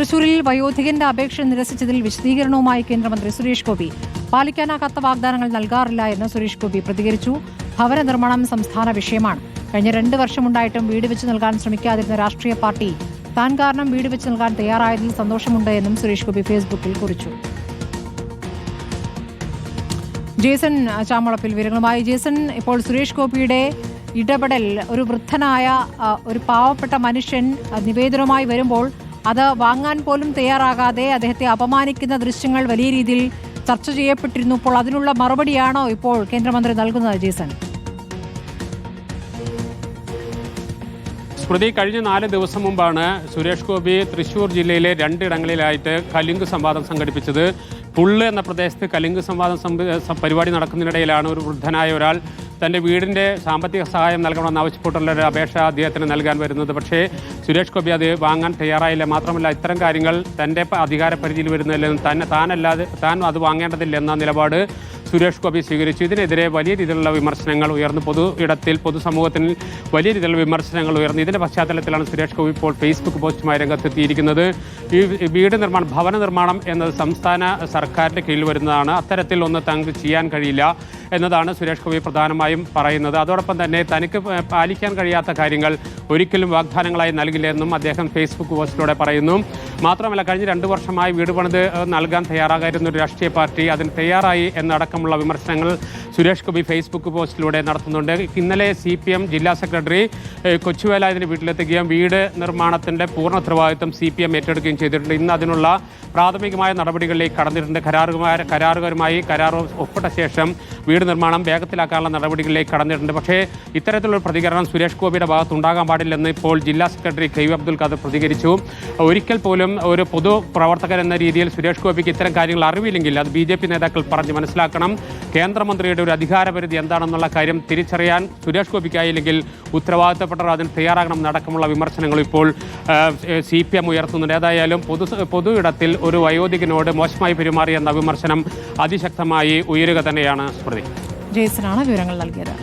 തൃശൂരിൽ വയോധികന്റെ അപേക്ഷ നിരസിച്ചതിൽ വിശദീകരണവുമായി കേന്ദ്രമന്ത്രി സുരേഷ് ഗോപി. പാലിക്കാനാകാത്ത വാഗ്ദാനങ്ങൾ നൽകാറില്ല എന്ന് സുരേഷ് ഗോപി പ്രതികരിച്ചു. ഭവന നിർമ്മാണം സംസ്ഥാന വിഷയമാണ്. കഴിഞ്ഞ രണ്ട് വർഷമുണ്ടായിട്ടും വീട് വെച്ച് നൽകാൻ ശ്രമിക്കാതിരുന്ന രാഷ്ട്രീയ പാർട്ടി താൻ കാരണം വീട് വെച്ച് നൽകാൻ തയ്യാറായതിൽ സന്തോഷമുണ്ട് എന്നും സുരേഷ് ഗോപി ഫേസ്ബുക്കിൽ കുറിച്ചു. ജേസൺ ചാമളപ്പിൽ വിവരങ്ങളുമായി. ജേസൺ ഇപ്പോൾ സുരേഷ് ഗോപിയുടെ ഇടപെടൽ ഒരു വൃദ്ധനായ ഒരു പാവപ്പെട്ട മനുഷ്യൻ നിവേദനമായി വരുമ്പോൾ അത് വാങ്ങാൻ പോലും തയ്യാറാകാതെ അദ്ദേഹത്തെ അപമാനിക്കുന്ന ദൃശ്യങ്ങൾ വലിയ രീതിയിൽ ചർച്ച ചെയ്യപ്പെട്ടിരുന്നു. ഇപ്പോൾ അതിനുള്ള മറുപടിയാണോ ഇപ്പോൾ കേന്ദ്രമന്ത്രി നൽകുന്നത് ജേസൺ? സ്മൃതി കഴിഞ്ഞ നാല് ദിവസം മുമ്പാണ് സുരേഷ് ഗോപി തൃശൂർ ജില്ലയിലെ രണ്ടിടങ്ങളിലായിട്ട് കലിങ്ക് സംവാദം സംഘടിപ്പിച്ചത്. പുള്ള് എന്ന പ്രദേശത്ത് കലിങ്ക് സംവാദം പരിപാടി നടക്കുന്നതിനിടയിലാണ് ഒരു വൃദ്ധനായ ഒരാൾ തന്റെ വീടിന്റെ സാമ്പത്തിക സഹായം നൽകണമെന്ന് ആവശ്യപ്പെട്ടുള്ള ഒരു അപേക്ഷ അദ്ദേഹത്തിന് നൽകാൻ വരുന്നത്. പക്ഷേ സുരേഷ് ഗോപി അത് വാങ്ങാൻ തയ്യാറായില്ല. മാത്രമല്ല ഇത്തരം കാര്യങ്ങൾ തന്റെ അധികാര പരിധിയിൽ വരുന്നില്ലെന്നും തന്നെ താനല്ലാതെ താൻ അത് വാങ്ങേണ്ടതില്ല എന്ന നിലപാട് സുരേഷ് ഗോപി സ്വീകരിച്ചു. ഇതിനെതിരെ വലിയ രീതിയിലുള്ള വിമർശനങ്ങൾ ഉയർന്നു. പൊതു ഇടത്തിൽ പൊതുസമൂഹത്തിൽ വലിയ രീതിയിലുള്ള വിമർശനങ്ങൾ ഉയർന്നു. ഇതിന്റെ പശ്ചാത്തലത്തിലാണ് സുരേഷ് ഗോപി ഇപ്പോൾ ഫേസ്ബുക്ക് പോസ്റ്റുമായി രംഗത്തെത്തിയിരിക്കുന്നത്. ഈ വീട് നിർമ്മാണം ഭവന നിർമ്മാണം എന്നത് സംസ്ഥാന സർക്കാരിന്റെ കീഴിൽ വരുന്നതാണ്. അത്തരത്തിൽ ഒന്ന് തങ്ങൾക്ക് ചെയ്യാൻ കഴിയില്ല എന്നതാണ് സുരേഷ് ഗോപി പ്രധാനമായും പറയുന്നത്. അതോടൊപ്പം തന്നെ തനിക്ക് പാലിക്കാൻ കഴിയാത്ത കാര്യങ്ങൾ ഒരിക്കലും വാഗ്ദാനങ്ങളായി നൽകില്ല എന്നും അദ്ദേഹം ഫേസ്ബുക്ക് പോസ്റ്റിലൂടെ പറയുന്നു. മാത്രമല്ല കഴിഞ്ഞ രണ്ട് വർഷമായി വീട് പണിത് നൽകാൻ തയ്യാറാകായിരുന്നു ഒരു രാഷ്ട്രീയ പാർട്ടി അതിന് തയ്യാറായി എന്നടക്കമുള്ള വിമർശനങ്ങൾ സുരേഷ് ഗോപി ഫേസ്ബുക്ക് പോസ്റ്റിലൂടെ നടത്തുന്നുണ്ട്. ഇന്നലെ സി പി എം ജില്ലാ സെക്രട്ടറി ഏഹ്, കൊച്ചുവേലായതിന് വീട്ടിലെത്തുകയും വീട് നിർമ്മാണത്തിന്റെ പൂർണ ഉത്തരവാദിത്വം സി പി എം ഏറ്റെടുക്കുകയും ചെയ്തിട്ടുണ്ട്. ഇന്ന് അതിനുള്ള പ്രാഥമികമായ നടപടികളിലേക്ക് കടന്നിട്ടുണ്ട്. കരാറുകാർ കരാറുകാരുമായി കരാർ ഒപ്പിട്ട ശേഷം വീട് നിർമ്മാണം വേഗത്തിലാക്കാനുള്ള നടപടികളിലേക്ക് കടന്നിട്ടുണ്ട്. പക്ഷേ ഇത്തരത്തിലുള്ള പ്രതികരണം സുരേഷ് ഗോപിയുടെ ഭാഗത്തുണ്ടാകാൻ പാടില്ലെന്ന് ഇപ്പോൾ ജില്ലാ സെക്രട്ടറി കെ അബ്ദുൽ ഖാദർ പ്രതികരിച്ചു. ഒരിക്കൽ പോലും ഒരു പൊതു പ്രവർത്തകൻ എന്ന രീതിയിൽ സുരേഷ് ഗോപിക്ക് ഇത്തരം കാര്യങ്ങൾ അറിവില്ലെങ്കിൽ അത് ബി നേതാക്കൾ പറഞ്ഞ് മനസ്സിലാക്കണം. കേന്ദ്രമന്ത്രിയുടെ ഒരു അധികാരപരിധി എന്താണെന്നുള്ള കാര്യം തിരിച്ചറിയാൻ സുരേഷ് ഗോപിക്കായില്ലെങ്കിൽ ഉത്തരവാദിത്തപ്പെട്ടവർ അതിന് തയ്യാറാകണം നടക്കമുള്ള വിമർശനങ്ങൾ ഇപ്പോൾ സി പി എം ഉയർത്തുന്നുണ്ട്. ഏതായാലും പൊതു പൊതു ഇടത്തിൽ ഒരു വയോധികനോട് മോശമായി പെരുമാറിയെന്ന വിമർശനം അതിശക്തമായി ഉയരുക തന്നെയാണ് സ്മൃതി ജേസനാണ് വിവരങ്ങൾ നൽകിയത്.